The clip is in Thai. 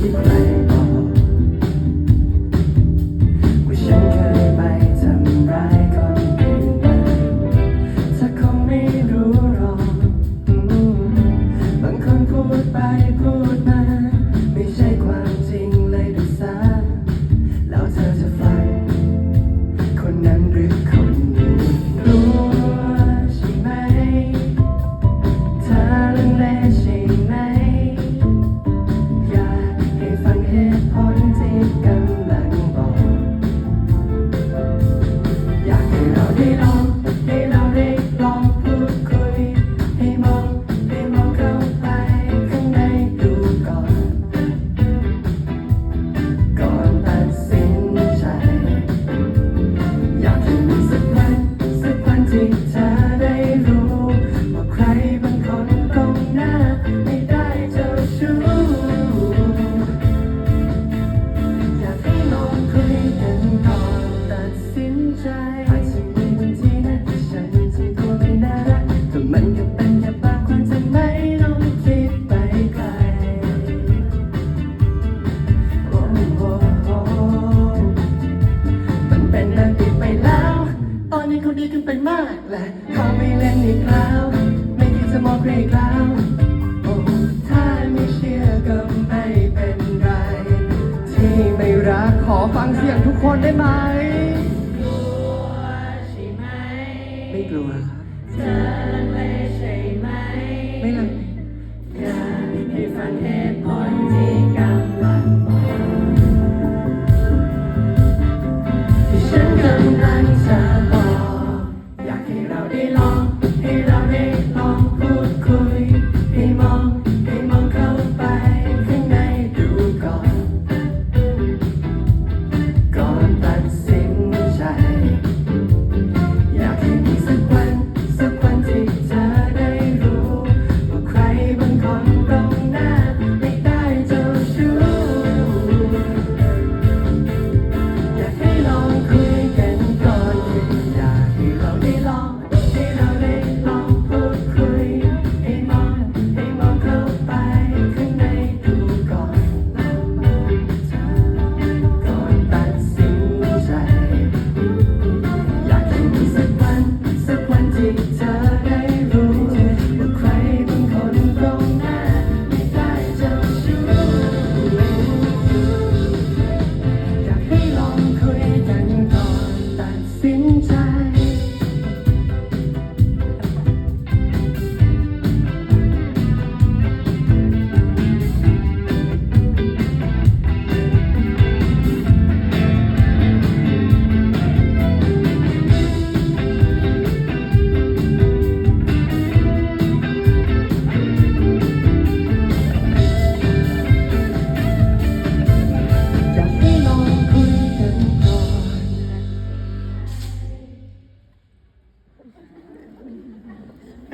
ที่ใครบอกว่าฉันเคยไปทำร้ายคนอื่นมาเธอคงไม่รู้หรอกบางคนพูดไปพูดมา ไม่ใช่ความจริงเลยด้วยซ้ำแล้วเธอจะฟัง เขาดีขึ้นไปมากและเขาไม่เล่นอีกแล้ว ไม่คิดจะมองใครอีกแล้วโอ้ถ้าไม่เชื่อก็ไม่เป็นไร ที่ไม่รักขอฟังเสียงทุกคนได้ไหม ไม่กลัวครับเธอลังเลใช่ไหมไม่เลยอยากให้ฟังเหตุผล